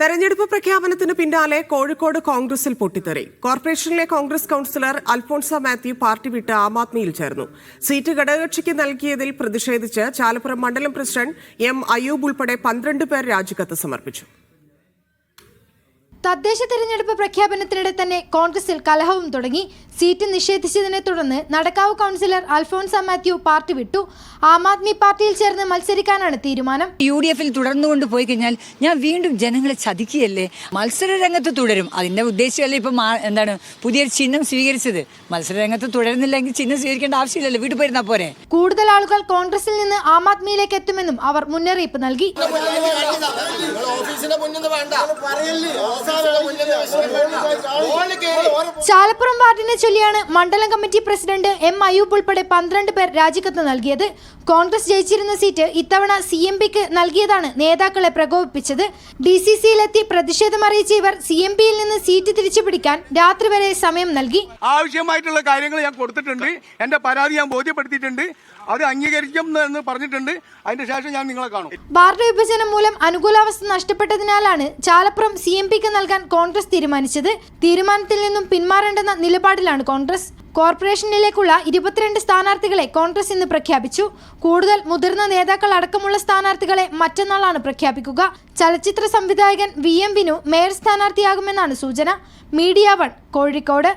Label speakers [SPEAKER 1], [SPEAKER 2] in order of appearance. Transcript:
[SPEAKER 1] തെരഞ്ഞെടുപ്പ് പ്രഖ്യാപനത്തിന് പിന്നാലെ കോഴിക്കോട് കോൺഗ്രസിൽ പൊട്ടിത്തെറി. കോർപ്പറേഷനിലെ കോൺഗ്രസ് കൌൺസിലർ അൽഫോൺസ മാത്യു പാർട്ടി വിട്ട് ആം ആദ്മിയിൽ ചേർന്നു. സീറ്റ് ഘടകകക്ഷിക്ക് നൽകിയതിൽ പ്രതിഷേധിച്ച് ചാലപ്പുറം മണ്ഡലം പ്രസിഡന്റ് എം അയ്യൂബ് ഉൾപ്പെടെ പന്ത്രണ്ട് പേർ രാജിക്കത്ത് സമർപ്പിച്ചു.
[SPEAKER 2] തദ്ദേശ തെരഞ്ഞെടുപ്പ് പ്രഖ്യാപനത്തിനിടെ തന്നെ കോൺഗ്രസിൽ കലഹവും തുടങ്ങി. സീറ്റ് നിഷേധിച്ചതിനെ തുടർന്ന് നടക്കാവ് കൗൺസിലർ അൽഫോൺസ മാത്യു പാർട്ടി വിട്ടു. ആം ആദ്മി പാർട്ടിയിൽ ചേർന്ന് മത്സരിക്കാനാണ് തീരുമാനം.
[SPEAKER 3] യു ഡി എഫിൽ തുടർന്നുകൊണ്ട് പോയി കഴിഞ്ഞാൽ ഞാൻ വീണ്ടും ജനങ്ങളെ ചതിക്കുകയല്ലേ? മത്സര രംഗത്ത് തുടരും. അതിന്റെ ഉദ്ദേശമല്ലേ ഇപ്പം എന്താണ് പുതിയൊരു ചിഹ്നം സ്വീകരിച്ചത്? മത്സര രംഗത്ത് തുടരുന്നില്ലെങ്കിൽ ചിഹ്നം സ്വീകരിക്കേണ്ട ആവശ്യമില്ലല്ലോ. വീട്ടിൽ പോയിരുന്നാ പോരെ?
[SPEAKER 2] കൂടുതൽ ആളുകൾ കോൺഗ്രസിൽ നിന്ന് ആം ആദ്മിയിലേക്ക് എത്തുമെന്നും അവർ മുന്നറിയിപ്പ് നൽകി.
[SPEAKER 4] ഓഫീസിന്റെ മുന്നിൽ വേണ്ട. ഓഫീസിന്റെ മുന്നിൽ നിന്ന്
[SPEAKER 2] ചാലപ്പുറം വാർഡിനെ ചൊല്ലിയാണ് മണ്ഡലം കമ്മിറ്റി പ്രസിഡന്റ് എം അയ്യൂബ് ഉൾപ്പെടെ പന്ത്രണ്ട് പേർ രാജിക്കത്ത് നൽകിയത്. കോൺഗ്രസ് ജയിച്ചിരുന്ന സീറ്റ് ഇത്തവണ സി എം പിക്ക് നൽകിയതാണ് നേതാക്കളെ പ്രകോപിപ്പിച്ചത്. ഡി സി സിയിലെത്തി പ്രതിഷേധം അറിയിച്ച ഇവർ സി എം പിയിൽ നിന്ന് സീറ്റ് തിരിച്ചു പിടിക്കാൻ രാത്രി വരെ സമയം നൽകി.
[SPEAKER 5] ആവശ്യമായിട്ടുള്ള കാര്യങ്ങൾ ഞാൻ കൊടുത്തിട്ടുണ്ട്. എന്റെ പരാതി ഞാൻ ബോധ്യപ്പെടുത്തിയിട്ടുണ്ട്. അത് അംഗീകരിക്കും എന്ന് പറഞ്ഞിട്ടുണ്ട്. അതിന്റെ ശേഷം ഞാൻ നിങ്ങളെ കാണും.
[SPEAKER 2] വാർഡ് വിഭജനം മൂലം അനുകൂലാവസ്ഥ നഷ്ടപ്പെട്ടതിനാലാണ് ചാലപ്പുറം സി എം പിക്ക് നൽകാൻ കോൺഗ്രസ് തീരുമാനിച്ചത്. തീരുമാനത്തിൽ നിന്നും പിന്മാറേണ്ടെന്ന നിലപാടിലാണ് കോൺഗ്രസ്. കോർപ്പറേഷനിലേക്കുള്ള ഇരുപത്തിരണ്ട് സ്ഥാനാർത്ഥികളെ കോൺഗ്രസ് ഇന്ന് പ്രഖ്യാപിച്ചു. കൂടുതൽ മുതിർന്ന നേതാക്കൾ അടക്കമുള്ള സ്ഥാനാർത്ഥികളെ മറ്റന്നാളാണ് പ്രഖ്യാപിക്കുക. ചലച്ചിത്ര സംവിധായകൻ വി എം വിനു മേയർ സ്ഥാനാർത്ഥിയാകുമെന്നാണ് സൂചന. Media one Kozhikode.